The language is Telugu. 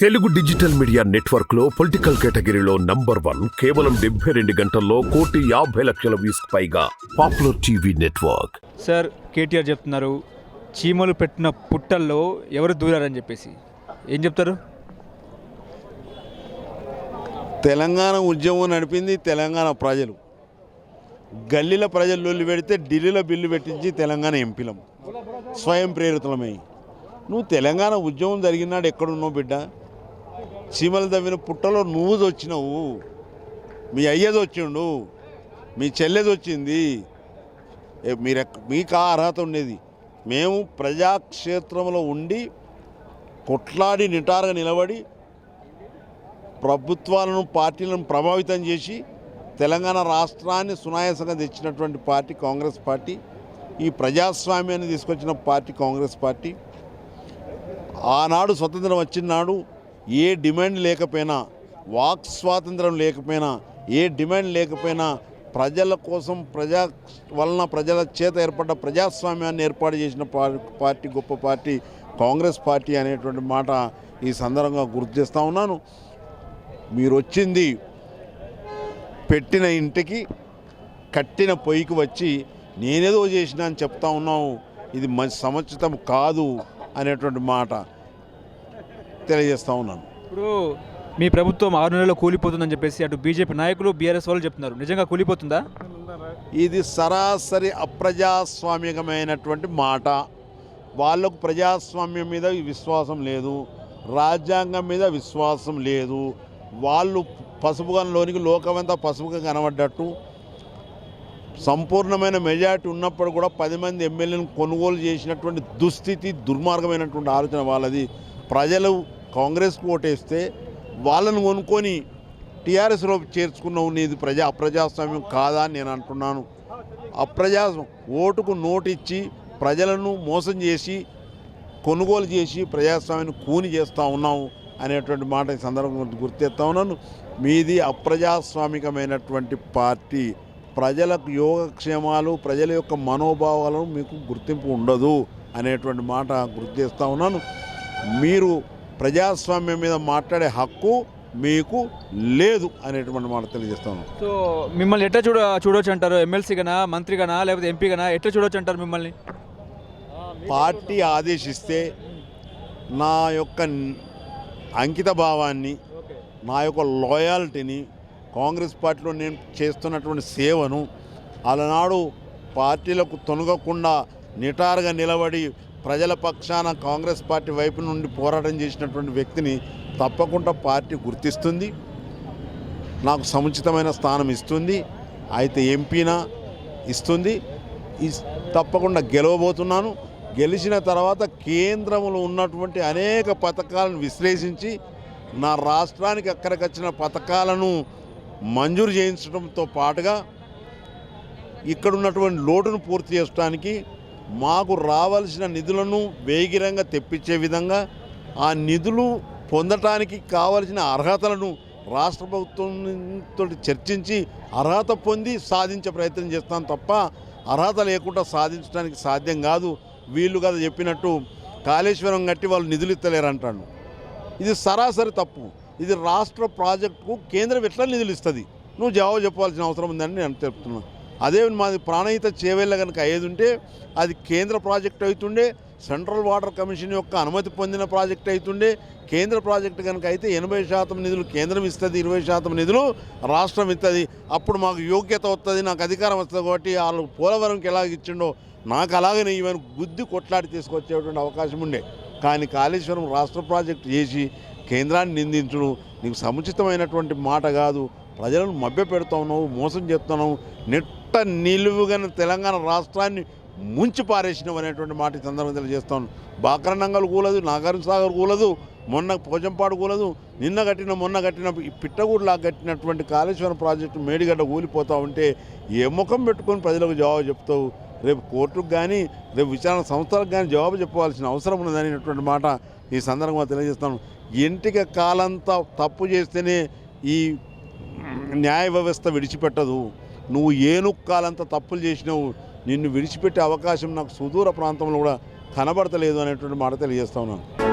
తెలుగు డిజిటల్ మీడియా నెట్వర్క్లో పొలిటికల్ కేటగిరీలో నంబర్ వన్ కేవలం డెబ్బై రెండు గంటల్లో కోటి యాభై లక్షల వ్యూస్ పైగా popular TV network. Sir KTR చెప్తున్నారు చీమలు పెట్టిన పుట్టల్లో ఎవరు దూరారని చెప్పేసి. ఏం చెప్తారు? తెలంగాణ ఉద్యమం నడిపింది తెలంగాణ ప్రజలు. గల్లీల ప్రజలు లొల్లి పెడితే ఢిల్లీలో బిల్లు పెట్టించి తెలంగాణ ఎంపీలం. స్వయం ప్రేరితులమై. నువ్వు తెలంగాణ ఉద్యమం జరిగినాడు ఎక్కడున్నావు బిడ్డ? చీమలు తవ్విన పుట్టలో నువ్వు వచ్చినావు మీ అయ్యది వచ్చిండు మీ చెల్లెది వచ్చింది మీరు మీకు ఆ అర్హత ఉండేది. మేము ప్రజాక్షేత్రంలో ఉండి కొట్లాడి నిటారుగా నిలబడి ప్రభుత్వాలను పార్టీలను ప్రభావితం చేసి తెలంగాణ రాష్ట్రాన్ని సునాయాసంగా తెచ్చినటువంటి పార్టీ కాంగ్రెస్ పార్టీ ఈ ప్రజాస్వామ్యాన్ని తీసుకొచ్చిన పార్టీ కాంగ్రెస్ పార్టీ. ఆనాడు స్వతంత్రం వచ్చిన నాడు ఏ డిమాండ్ లేకపోయినా వాక్ స్వాతంత్రం లేకపోయినా ఏ డిమాండ్ లేకపోయినా ప్రజల కోసం ప్రజా వలన ప్రజల చేత ఏర్పడ్డ ప్రజాస్వామ్యాన్ని ఏర్పాటు చేసిన పార్టీ గొప్ప పార్టీ కాంగ్రెస్ పార్టీ అనేటువంటి మాట ఈ సందర్భంగా గుర్తు చేస్తూ ఉన్నాను. మీరు వచ్చింది పెట్టిన ఇంటికి కట్టిన పొయ్యికి వచ్చి నేనేదో చేసినా అని చెప్తా ఉన్నావు ఇది మంచి సముచితం కాదు అనేటువంటి మాట. తెలియజేస్తా ఉన్నాను. ఇప్పుడు మీ ప్రభుత్వం ఆరు నెలల్లో కూలిపోతుందని చెప్పేసి అటు బీజేపీ నాయకులు బీఆర్ఎస్ వాళ్ళు చెప్తున్నారు. నిజంగా కూలిపోతుందా? ఇది సరాసరి అప్రజాస్వామికమైనటువంటి మాట. వాళ్ళకు ప్రజాస్వామ్యం మీద విశ్వాసం లేదు. రాజ్యాంగం మీద విశ్వాసం లేదు. వాళ్ళు పసుపుగంలోనికి లోకమంతా పసుపుగా కనబడ్డట్టు. సంపూర్ణమైన మెజారిటీ ఉన్నప్పుడు కూడా పది మంది ఎమ్మెల్యేలను కొనుగోలు చేసినటువంటి దుస్థితి దుర్మార్గమైనటువంటి ఆలోచన వాళ్ళది. ప్రజలు కాంగ్రెస్ ఓటేస్తే వాళ్ళను కొనుక్కొని టీఆర్ఎస్లో చేర్చుకున్న ఇది ప్రజా అప్రజాస్వామ్యం కాదా అని నేను అంటున్నాను. అప్రజాస్వామ్యం ఓటుకు నోటిచ్చి ప్రజలను మోసం చేసి కొనుగోలు చేసి ప్రజాస్వామ్యాన్ని కూని చేస్తూ ఉన్నాము అనేటువంటి మాట ఈ సందర్భంగా గుర్తెత్తా ఉన్నాను. మీది అప్రజాస్వామికమైనటువంటి పార్టీ. ప్రజలకు యోగక్షేమాలు ప్రజల యొక్క మనోభావాలను మీకు గుర్తింపు ఉండదు అనేటువంటి మాట గుర్తు చేస్తూ ఉన్నాను. మీరు ప్రజాస్వామ్యం మీద మాట్లాడే హక్కు మీకు లేదు అనేటువంటి మాట తెలియజేస్తాను. సో మిమ్మల్ని ఎట్లా చూడ చూడొచ్చు అంటారు? ఎమ్మెల్సీ గనా మంత్రి గనా లేకపోతే ఎంపీ గనా? ఎట్లా చూడొచ్చు అంటారు మిమ్మల్ని? పార్టీ ఆదేశిస్తే నా యొక్క అంకిత భావాన్ని నా యొక్క లాయాలిటీని కాంగ్రెస్ పార్టీలో నేను చేస్తున్నటువంటి సేవను అలనాడు పార్టీలకు తొనగకుండా నిటారుగా నిలబడి ప్రజల పక్షాన కాంగ్రెస్ పార్టీ వైపు నుండి పోరాటం చేసినటువంటి వ్యక్తిని తప్పకుండా పార్టీ గుర్తిస్తుంది నాకు సముచితమైన స్థానం ఇస్తుంది అయితే ఎంపీనా ఇస్తుంది. ఇస్- తప్పకుండా గెలవబోతున్నాను. గెలిచిన తర్వాత కేంద్రంలో ఉన్నటువంటి అనేక పథకాలను విశ్లేషించి నా రాష్ట్రానికి అక్కడికొచ్చిన పథకాలను మంజూరు చేయించడంతో పాటుగా ఇక్కడ ఉన్నటువంటి లోటును పూర్తి చేయడానికి మాకు రావాల్సిన నిధులను వేగిరంగా తెప్పించే విధంగా ఆ నిధులు పొందటానికి కావలసిన అర్హతలను రాష్ట్ర ప్రభుత్వంతో చర్చించి అర్హత పొంది సాధించే ప్రయత్నం చేస్తాను తప్ప అర్హత లేకుండా సాధించడానికి సాధ్యం కాదు. వీళ్ళు కదా చెప్పినట్టు కాళేశ్వరం కట్టి వాళ్ళు నిధులు ఇస్తలేరు అంటాడు. ఇది సరాసరి తప్పు. ఇది రాష్ట్ర ప్రాజెక్టుకు కేంద్రం ఎట్లా నిధులు ఇస్తుంది? నువ్వు జవాబు చెప్పాల్సిన అవసరం ఉందని నేను చెప్తున్నాను అదే మాది ప్రాణహిత చేవేళ్ళ కనుక అయ్యేది ఉంటే అది కేంద్ర ప్రాజెక్ట్ అవుతుండే సెంట్రల్ వాటర్ కమిషన్ యొక్క అనుమతి పొందిన ప్రాజెక్ట్ అవుతుండే కేంద్ర ప్రాజెక్ట్ కనుక అయితే ఎనభై శాతం నిధులు కేంద్రం ఇస్తుంది ఇరవై శాతం నిధులు రాష్ట్రం ఇస్తుంది అప్పుడు మాకు యోగ్యత వస్తుంది నాకు అధికారం వస్తుంది కాబట్టి వాళ్ళు పోలవరంకి ఎలాగ ఇచ్చిండో నాకు అలాగనే ఈవెన్ గుద్ది కొట్లాడి తీసుకొచ్చేటువంటి అవకాశం ఉండే. కానీ కాళేశ్వరం రాష్ట్ర ప్రాజెక్టు చేసి కేంద్రాన్ని నిందించడం నీకు సముచితమైనటువంటి మాట కాదు. ప్రజలను మభ్య పెడుతున్నావు మోసం చేస్తున్నావు. నెట్ నెట్ట నిలువుగన తెలంగాణ రాష్ట్రాన్ని ముంచి పారేసినాం అనేటువంటి మాట ఈ సందర్భంగా తెలియజేస్తాను. బాకరణంగల్ కూలదు నాగార్జున సాగర్ కూలదు మొన్న పోజంపాడు కూలదు నిన్న కట్టిన మొన్న కట్టిన ఈ పిట్టగూడులా కట్టినటువంటి కాళేశ్వరం ప్రాజెక్టు మేడిగడ్డ కూలిపోతా ఉంటే ఏ ముఖం పెట్టుకొని ప్రజలకు జవాబు చెప్తావు? రేపు కోర్టుకు కానీ రేపు విచారణ సంస్థలకు కానీ జవాబు చెప్పవలసిన అవసరం ఉన్నదనేటువంటి మాట ఈ సందర్భంగా తెలియజేస్తాను. ఇంటికి కాలంతా తప్పు చేస్తేనే ఈ న్యాయ వ్యవస్థ విడిచిపెట్టదు. నువ్వు ఏనుక్కాలంత తప్పులు చేసినావు నిన్ను విడిచిపెట్టే అవకాశం నాకు సుదూర ప్రాంతంలో కూడా కనబడతలేదు అనేటువంటి మాట తెలియజేస్తా ఉన్నాను.